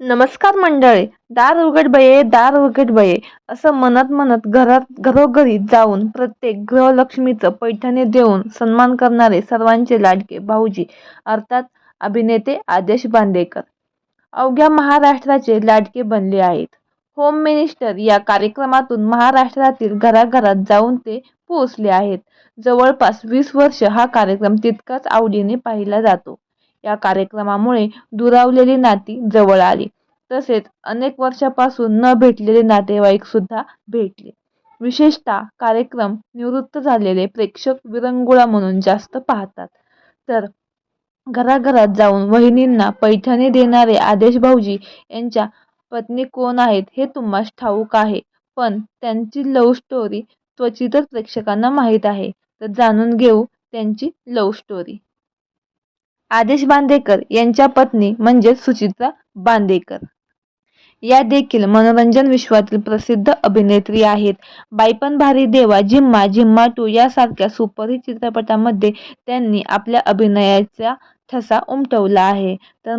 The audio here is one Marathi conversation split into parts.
नमस्कार मंडळी दार उघड बये दार उघड बये असं म्हणत म्हणत घरात घरोघरी जाऊन प्रत्येक गृहलक्ष्मीचं पैठणी देऊन सन्मान करणारे सर्वांचे लाडके भाऊजी अर्थात अभिनेते आदेश बांदेकर अवघ्या महाराष्ट्राचे लाडके बनले आहेत. होम मिनिस्टर या कार्यक्रमातून महाराष्ट्रातील घराघरात जाऊन ते पोहोचले आहेत. जवळपास वीस वर्ष हा कार्यक्रम तितकाच आवडीने पाहिला जातो. या कार्यक्रमामुळे दुरावलेली नाती जवळ आली. तसेच अनेक वर्षापासून न भेटलेले नातेवाईक सुद्धा भेटले. विशेषतः कार्यक्रम निवृत्त झालेले प्रेक्षक विरंगुळा म्हणून जास्त पाहतात. तर घराघरात जाऊन वहिनींना पैठणी देणारे आदेश भाऊजी यांच्या पत्नी कोण आहेत हे तुम्हाला ठाऊक आहे. पण त्यांची लव्ह स्टोरी क्वचितच प्रेक्षकांना माहीत आहे. तर जाणून घेऊ त्यांची लव्ह स्टोरी आदेश बांदेकर यांच्या पत्नी म्हणजे सुचित्रा बांदेकर. या देखील मनोरंजन विश्वातील प्रसिद्ध अभिनेत्री आहेत. बायपन भारी देवा झिम्मा झिम्मा टू यासारख्या सुपरहिट चित्रपटामध्ये त्यांनी आपल्या अभिनयाचा ठसा उमटवला आहे. तर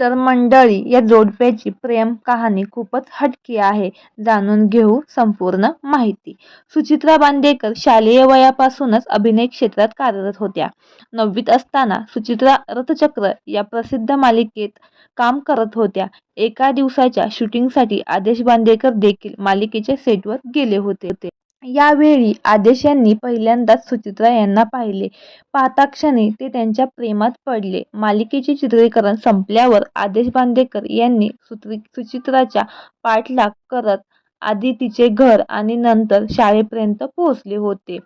तर मंडळी या जोडप्याची प्रेम कहाणी खूपच हटकी आहे. जाणून घेऊ संपूर्ण माहिती. सुचित्रा बांदेकर शालेय वयापासूनच अभिनय क्षेत्रात कार्यरत होत्या. नववीत असताना सुचित्रा रथचक्र या प्रसिद्ध मालिकेत काम करत होत्या. एका दिवसाच्या शूटिंगसाठी आदेश बांदेकर देखील मालिकेच्या सेटवर गेले होते. यावेळी आदेश यांनी पहिल्यांदाच सुचित्रा यांना पाहिले. पाहताक्षणी ते त्यांच्या प्रेमात पडले. मालिकेचे चित्रीकरण संपल्यावर आदेश बांदेकर यांनी सुत्री सुचित्राच्या पाठलाग करत आधी तिचे घर आणि नंतर शाळेपर्यंत पोहोचले होते.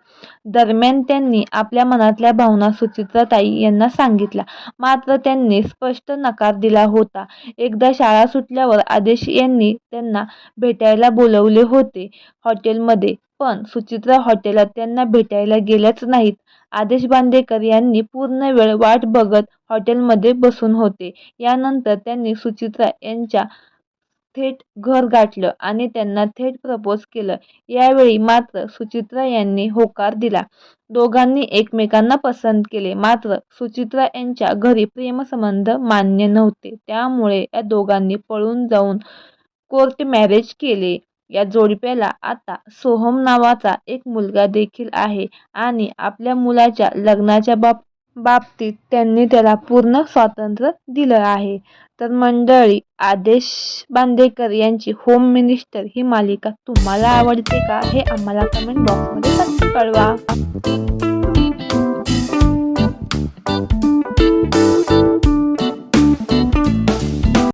दरम्यान त्यांनी आपल्या मनातल्या भावना सुचित्राताई यांना सांगितल्या. मात्र त्यांनी स्पष्ट नकार दिला होता. एकदा शाळा सुटल्यावर आदेश यांनी त्यांना भेटायला बोलवले होते. हॉटेलमध्ये पण सुचित्रा हॉटेलात त्यांना भेटायला गेल्याच नाहीत. आदेश बांदेकर यांनी पूर्ण वेळ वाट बघत हॉटेलमध्ये बसून होते. यानंतर त्यांनी सुचित्रा यांच्या थेट घर गाठलं आणि त्यांना थेट प्रपोज केलं. यावेळी मात्र सुचित्रा यांनी होकार दिला. दोघांनी एकमेकांना पसंत केले. मात्र सुचित्रा यांच्या घरी प्रेमसंबंध मान्य नव्हते. त्यामुळे या दोघांनी पळून जाऊन कोर्ट मॅरेज केले. या जोडप्याला आता सोहम नावाचा एक मुलगा देखील आहे आणि आपल्या मुलाच्या लग्नाच्या बाब बाबतीत त्यांनी त्याला पूर्ण स्वातंत्र्य दिलं आहे. तर मंडळी आदेश बांदेकर यांची होम मिनिस्टर ही मालिका तुम्हाला आवडते का हे आम्हाला कमेंट बॉक्समध्ये नक्की कळवा.